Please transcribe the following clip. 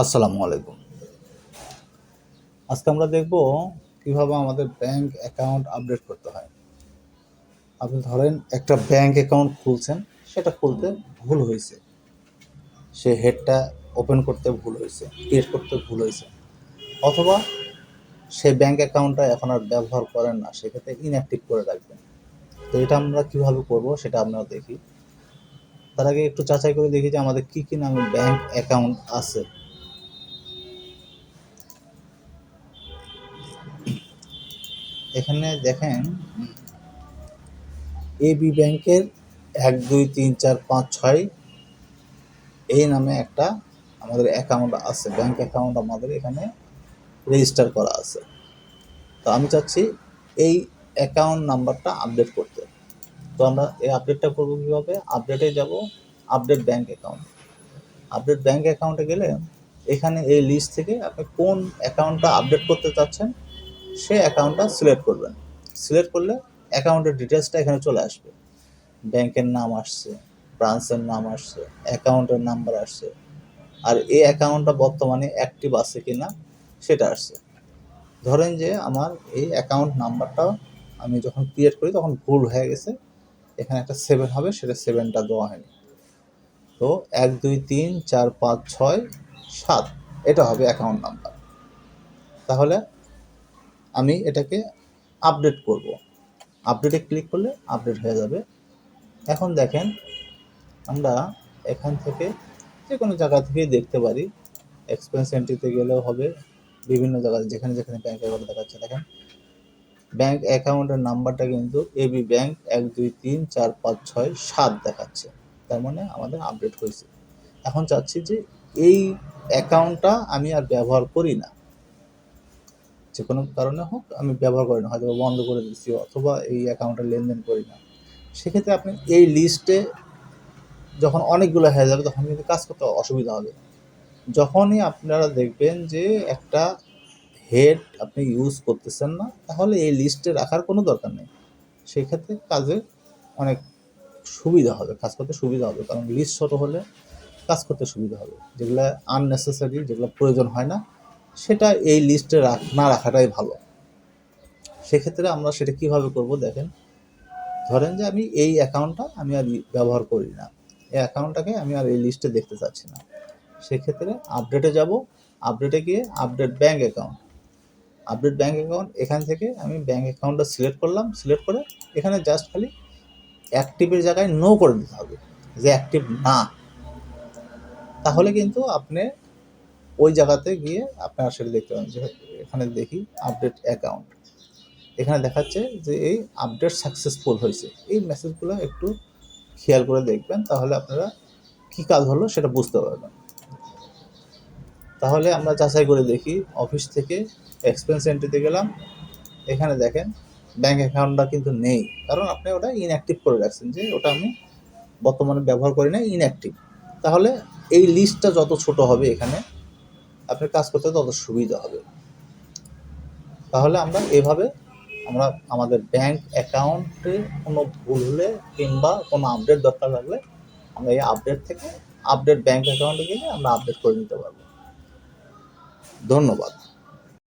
আসসালামু আলাইকুম। আজকে আমরা দেখব কীভাবে আমাদের ব্যাংক অ্যাকাউন্ট আপডেট করতে হয়। আপনি ধরেন একটা ব্যাংক অ্যাকাউন্ট খুলছেন, সেটা খুলতে ভুল হয়েছে। সে হেডটা ওপেন করতে ভুল হয়েছে ক্রিয়েট করতে ভুল হয়েছে। অথবা সে ব্যাংক অ্যাকাউন্টটা এখন আর ব্যবহার করেন না, সেক্ষেত্রে ইনঅ্যাক্টিভ করে রাখবেন। তো এটা আমরা কীভাবে করব সেটা আমরা দেখি। তার আগে একটু যাচাই করে দেখি যে আমাদের কী কী নামে ব্যাংক অ্যাকাউন্ট আছে। এখানে দেখেন, এ বি ব্যাংকের এক, দুই, তিন, চার, পাঁচ, ছয়, এই নামে একটা আমাদের অ্যাকাউন্ট আছে ব্যাংক অ্যাকাউন্ট আমাদের এখানে রেজিস্টার করা আছে। তো আমি চাচ্ছি এই অ্যাকাউন্ট নাম্বারটা আপডেট করতে। তো আমরা এই আপডেটটা করব কীভাবে? আপডেটে যাব update bank account update bank অ্যাকাউন্টে গেলে এখানে এই লিস্ট থেকে আপনি কোন অ্যাকাউন্টটা আপডেট করতে চাচ্ছেন সেই অ্যাকাউন্টটা সিলেক্ট করবেন সিলেক্ট করলে অ্যাকাউন্টের ডিটেলসটা এখানে চলে আসবে। ব্যাংকের নাম আসছে ব্রাঞ্চের নাম আসছে অ্যাকাউন্টের নাম্বার আসছে, আর এই অ্যাকাউন্টটা বর্তমানে অ্যাক্টিভ আছে কি না সেটা আসছে। ধরেন যে আমার এই অ্যাকাউন্ট নাম্বারটা আমি যখন ক্রিয়েট করি তখন ভুল হয়ে গেছে, এখানে একটা সেভেন হবে, সেটা সেভেনটা দেওয়া হয়নি। তো এক, দুই, তিন, চার, পাঁচ, ছয়, সাত, এটা হবে অ্যাকাউন্ট নাম্বার তাহলে আমি এটাকে আপডেট করব। আপডেটে ক্লিক করলে আপডেট হয়ে যাবে। এখন দেখেন, আমরা এখান থেকে যে কোনো জায়গা থেকেই দেখতে পারি। এক্সপেন্স এন্ট্রিতে গেলেও হবে। বিভিন্ন জায়গায় যেখানে যেখানে ব্যাংক অ্যাকাউন্ট দেখাচ্ছে। দেখেন ব্যাংক অ্যাকাউন্টের নাম্বারটা কিন্তু এবি ব্যাংক এক দুই তিন চার পাঁচ ছয় সাত দেখাচ্ছে। তার মানে আমাদের আপডেট হয়েছে। এখন চাচ্ছি যে এই অ্যাকাউন্টটা আমি আর ব্যবহার করি না। যে কোনো কারণে হোক আমি ব্যবহার করি না, হয়তো বন্ধ করে দিচ্ছি অথবা এই অ্যাকাউন্টে লেনদেন করি না। সেক্ষেত্রে আপনি এই লিস্টে যখন অনেকগুলো হয়ে যাবে তখন কিন্তু কাজ করতে অসুবিধা হবে। যখনই আপনারা দেখবেন যে একটা হেড আপনি ইউজ করতেছেন না, তাহলে এই লিস্টে রাখার কোনো দরকার নেই। সেক্ষেত্রে কাজে অনেক সুবিধা হবে, কাজ করতে সুবিধা হবে। কারণ লিস্ট ছোটো হলে কাজ করতে সুবিধা হবে। যেগুলো আননেসেসারি যেগুলো প্রয়োজন হয় না সেটা এই লিস্টে না রাখাটাই ভালো। সেক্ষেত্রে আমরা সেটা কীভাবে করব দেখেন। ধরেন যে আমি এই অ্যাকাউন্টটা আমি আর ব্যবহার করি না। এই অ্যাকাউন্টটাকে আমি আর এই লিস্টে দেখতে চাচ্ছি না। সেক্ষেত্রে আপডেটে যাব। আপডেটে গিয়ে update bank account update bank account এখান থেকে আমি ব্যাঙ্ক অ্যাকাউন্টটা সিলেক্ট করলাম। সিলেক্ট করে এখানে জাস্ট খালি অ্যাক্টিভের জায়গায় নো করে দিতে হবে। যে অ্যাক্টিভ না। তাহলে কিন্তু আপনি ওই জায়গাতে গিয়ে আপনারা সেটা দেখতে পাবেন যে এখানে দেখি আপডেট অ্যাকাউন্ট এখানে দেখাচ্ছে যে এই আপডেট সাকসেসফুল হয়েছে। এই মেসেজগুলো একটু খেয়াল করে দেখবেন, তাহলে আপনারা কি কাজ হলো সেটা বুঝতে পারবেন। তাহলে আমরা যাচাই করে দেখি অফিস থেকে এক্সপেন্স এন্ট্রিতে গেলাম। এখানে দেখেন ব্যাঙ্ক অ্যাকাউন্টটা কিন্তু নেই। কারণ আপনি ওটা ইনঅ্যাক্টিভ করে রাখছেন যে ওটা আমি বর্তমানে ব্যবহার করি না ইনঅ্যাক্টিভ তাহলে এই লিস্টটা যত ছোট হবে এখানে আপনার কাজ করতে তত সুবিধা হবে। তাহলে আমরা এভাবে আমরা আমাদের ব্যাংক অ্যাকাউন্টে কোনো ভুল হলে কিংবা কোনো আপডেট দরকার লাগলে আমরা এই আপডেট থেকে আপডেট ব্যাংক অ্যাকাউন্টে গিয়ে আমরা আপডেট করে নিতে পারব। ধন্যবাদ।